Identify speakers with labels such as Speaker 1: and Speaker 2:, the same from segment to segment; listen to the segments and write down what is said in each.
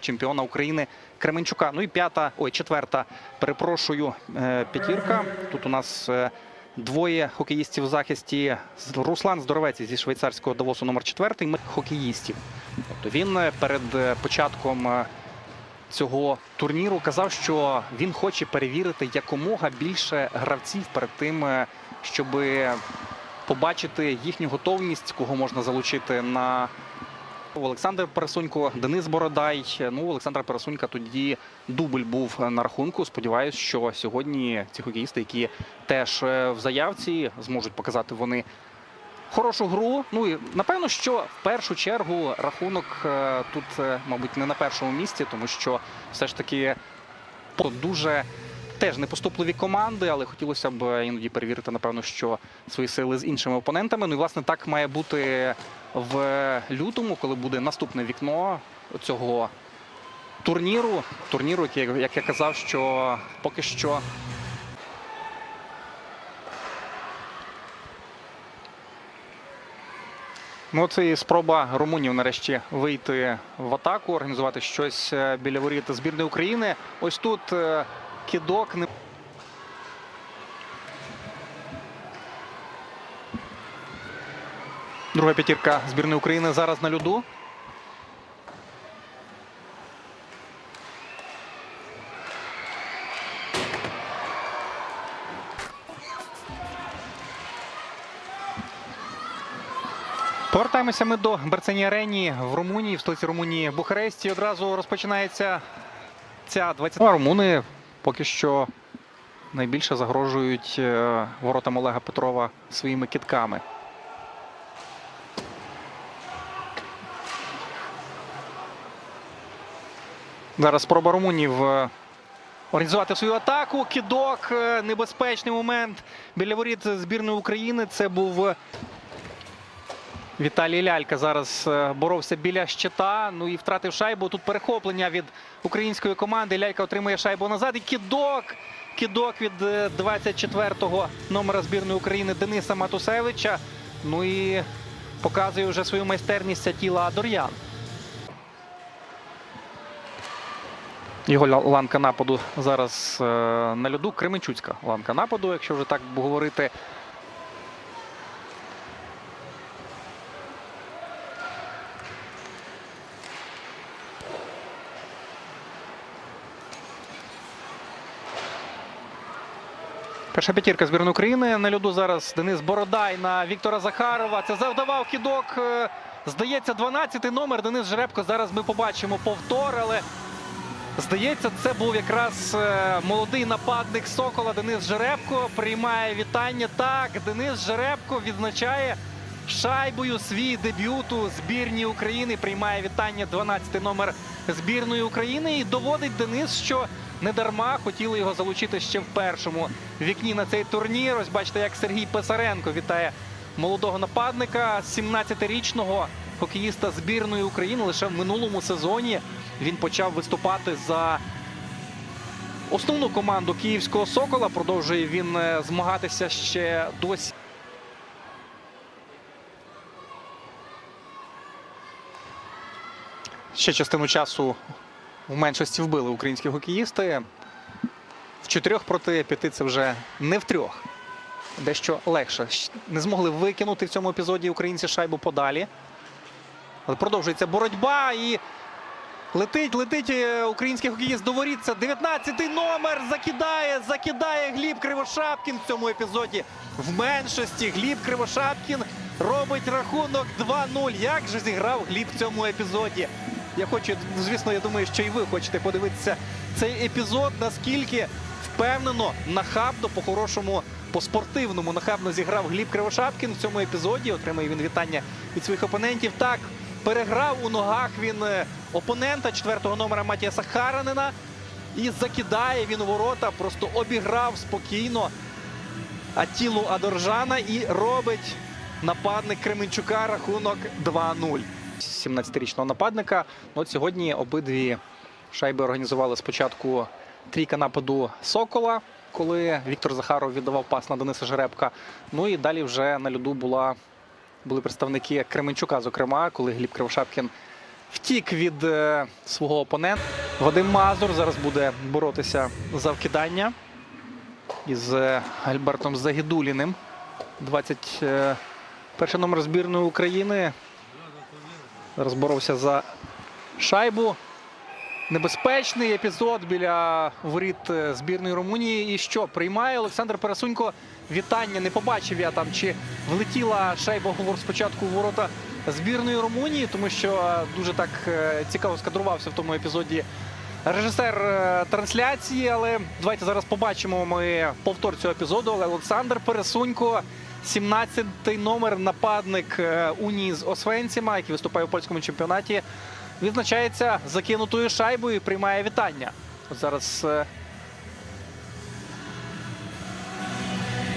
Speaker 1: чемпіона України Кременчука. Ну і п'ята, ой, четверта, перепрошую, е, п'ятірка. Тут у нас е, двоє хокеїстів в захисті. Руслан Здоровець зі швейцарського Давосу номер 4 Ми хокеїстів. Тобто він е, перед початком цього турніру казав, що він хоче перевірити якомога більше гравців перед тим, щоб побачити їхню готовність, кого можна залучити на Олександр Пересунько, Денис Бородай. Ну, Олександра Пересунька тоді дубль був на рахунку. Сподіваюсь, що сьогодні ці хокеїсти, які теж е, в заявці, зможуть показати вони хорошу гру. Ну і напевно, що в першу чергу рахунок е, тут, е, мабуть, не на першому місці, тому що все ж таки дуже теж непоступливі команди, але хотілося б іноді перевірити, напевно, що свої сили з іншими опонентами. Ну і власне так має бути в лютому, коли буде наступне вікно цього турніру. Турніру, який, як я казав, що поки що. Ну, це і спроба румунів нарешті вийти в атаку, організувати щось е, біля воріт збірної України. Ось тут е, кидок не. Друга п'ятірка збірної України зараз на льоду. Повертаємося ми до Берцені Арені в Румунії, в столиці Румунії Бухаресті. Одразу розпочинається ця 20 А Румуни поки що найбільше загрожують е, воротам Олега Петрова своїми кітками. Зараз спроба румунів е, організувати свою атаку. Кідок, е, небезпечний момент біля воріт збірної України. Це був Віталій Лялька зараз е, боровся біля щита. Ну і втратив шайбу. Тут перехоплення від української команди. Лялька отримує шайбу назад. І кідок. Кідок від е, 24-го номера збірної України Дениса Матусевича. Ну і показує вже свою майстерність тіла Дор'ян. Його ланка нападу зараз е, на льоду. Кременчуцька ланка нападу, якщо вже так говорити. Перша п'ятірка збірної України на льоду зараз Денис Бородай на Віктора Захарова. Це завдавав кідок. е, Здається, 12-й номер Денис Жеребко. Зараз ми побачимо повтор, але здається, це був якраз е, молодий нападник Сокола Денис Жеребко. Приймає вітання. Так, Денис Жеребко відзначає шайбою свій дебют у збірній України. Приймає вітання 12-й номер збірної України. І доводить Денис, що не дарма хотіли його залучити ще в першому вікні на цей турнір. Ось бачите, як Сергій Писаренко вітає молодого нападника, 17-річного хокеїста збірної України. Лише в минулому сезоні він почав виступати за основну команду київського Сокола. Продовжує він е, змагатися ще досі. Ще частину часу в меншості вбили українські хокеїсти. В чотирьох проти п'яти це вже не в трьох. Дещо легше. Не змогли викинути в цьому епізоді українці шайбу подалі. Але продовжується боротьба і летить, летить е, український хокеїст до воріт. Це 19-й номер. Закидає, закидає Гліб Кривошапкін в цьому епізоді. В меншості Гліб Кривошапкін робить рахунок 2-0. Як же зіграв Гліб в цьому епізоді? Я хочу, звісно, я думаю, що і ви хочете подивитися цей епізод, наскільки впевнено, нахабно, по-хорошому, по-спортивному нахабно зіграв Гліб Кривошапкін в цьому епізоді. Отримає він вітання від своїх опонентів. Так, переграв у ногах він е, опонента четвертого номера Матіаса Харанина. І закидає він у ворота, просто обіграв спокійно Атілу Адоржана і робить нападник Кременчука рахунок 2-0. 17-річного нападника. Ну, От сьогодні обидві шайби організували спочатку трійка нападу Сокола, коли Віктор Захаров віддавав пас на Дениса Жеребка. Ну і далі вже на льоду була, були представники Кременчука, зокрема, коли Гліб Кривошапкін втік від е, свого опонента. Вадим Мазур зараз буде боротися за вкидання із е, Альбертом Загідуліним. 21 номер збірної України. Зараз боровся за шайбу. Небезпечний епізод біля воріт е, збірної Румунії. І що приймає Олександр Пересунько вітання. Не побачив я там, чи влетіла шайба спочатку у ворота збірної Румунії, тому що е, дуже так е, цікаво скадрувався в тому епізоді режисер е, трансляції. Але давайте зараз побачимо ми повтор цього епізоду. Але Олександр Пересунько, 17-й номер, нападник е, Унії з Освенціма, який виступає у польському чемпіонаті. Відзначається закинутою шайбою і приймає вітання. От зараз. е,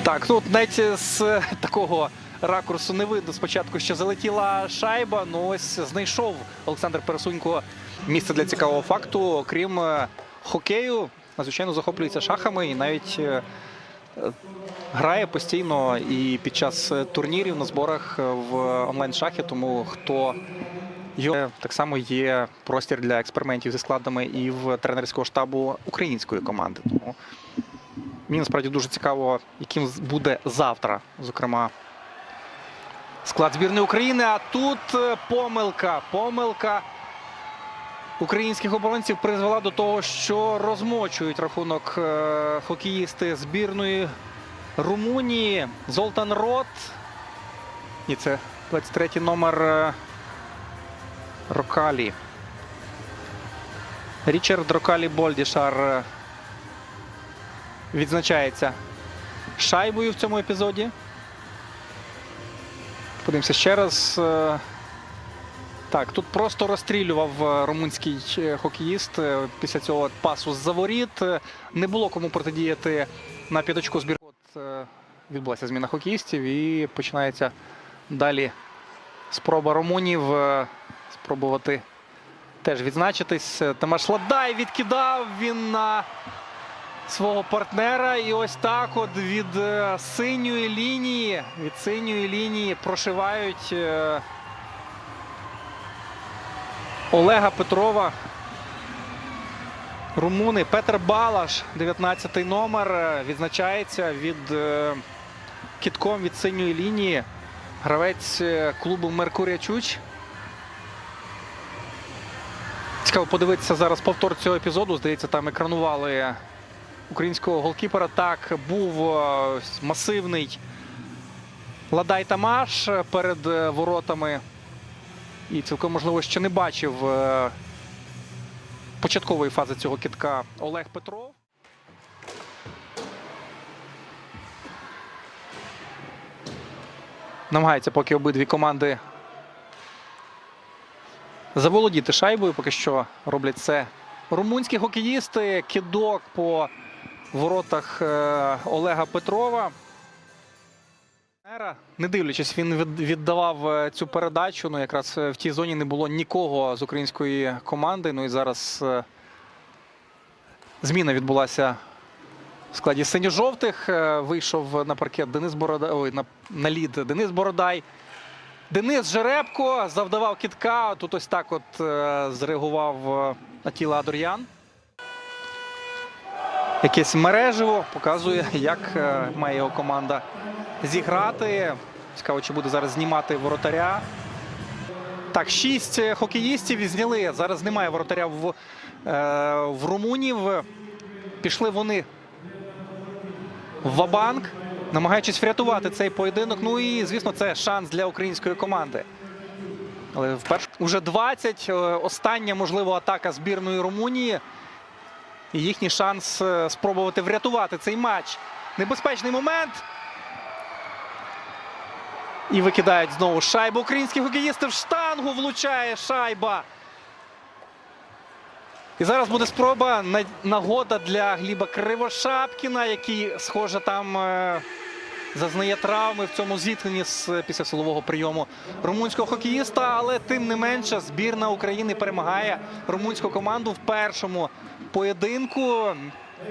Speaker 1: Так, от навіть з такого ракурсу не видно спочатку, що залетіла шайба. Ну ось знайшов Олександр Пересунько місце для цікавого факту. Окрім е, хокею, надзвичайно захоплюється шахами і навіть е, грає постійно і під час е, турнірів на зборах в онлайн-шахі. Тому хто його так само є простір для експериментів зі складами і в тренерського штабу української команди. Тому мені насправді дуже цікаво, яким буде завтра, зокрема, склад збірної України. А тут е, помилка. Помилка українських оборонців призвела до того, що розмочують рахунок е, хокеїсти збірної Румунії. Золтан Рот. І це 23-й номер е, Рокалі. Річард Рокалі Больдішар відзначається шайбою в цьому епізоді. Подивимося ще раз. Е, Так, тут просто розстрілював е, румунський е, хокеїст після цього пасу з-за воріт. Е, Не було кому протидіяти на п'яточку збір. Е, відбулася зміна хокеїстів і починається далі спроба румунів спробувати теж відзначитись. Тамаш Ладай відкидав він на свого партнера. І ось так от від е, синьої лінії, від синьої лінії прошивають е, Олега Петрова. Румуни Петр Балаш, 19-й номер, е, відзначається від кітком від синьої лінії. Гравець клубу Меркурія Чуч. Цікаво подивитися зараз повтор цього епізоду. Здається, там екранували українського голкіпера. Так, був е, масивний Ладай Тамаш перед е, воротами. І цілком можливо ще не бачив е, початкової фази цього кітка Олег Петров. Намагаються поки обидві команди заволодіти шайбою. Поки що роблять це румунські хокеїсти. Кидок по воротах е, Олега Петрова. Не дивлячись, він віддавав е, цю передачу. Ну, якраз е, в тій зоні не було нікого з української команди. Ну і зараз зміна відбулася в складі синьо-жовтих. Вийшов на паркет Денис Бородай. Ой, на, на лід Денис Бородай. Денис Жеребко завдавав кітка. Тут ось так от зреагував Атіла Адор'ян. Якесь мереживо показує, як е, має його команда зіграти. Цікаво, чи буде зараз знімати воротаря. Так, шість е, хокеїстів зняли. Зараз немає воротаря в, е, в румунів. Пішли вони в Вабанк, намагаючись врятувати цей поєдинок. Ну і, звісно, це шанс для української команди. Але вперше вже 20. е, Остання, можливо, атака збірної Румунії. І їхній шанс е, спробувати врятувати цей матч. Небезпечний момент. І викидають знову шайбу. Українські хокеїсти в штангу влучає шайба. І зараз буде спроба нагода для Гліба Кривошапкіна, який, схоже, там е, зазнає травми в цьому зіткненні з, після силового прийому румунського хокеїста. Але тим не менше збірна України перемагає румунську команду в першому поєдинку.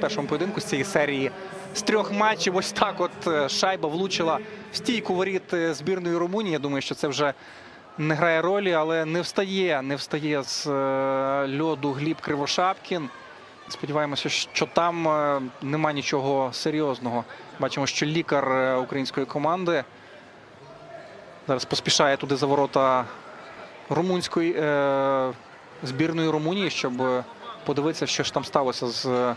Speaker 1: Першому поєдинку з цієї серії з трьох матчів. Ось так от е, шайба влучила в стійку воріт е, збірної Румунії. Я думаю, що це вже не грає ролі, але не встає, не встає з е, льоду Гліб Кривошапкін. Сподіваємося, що там е, нема нічого серйозного. Бачимо, що лікар е, української команди зараз поспішає туди за ворота румунської е, збірної Румунії, щоб подивитися, що ж там сталося з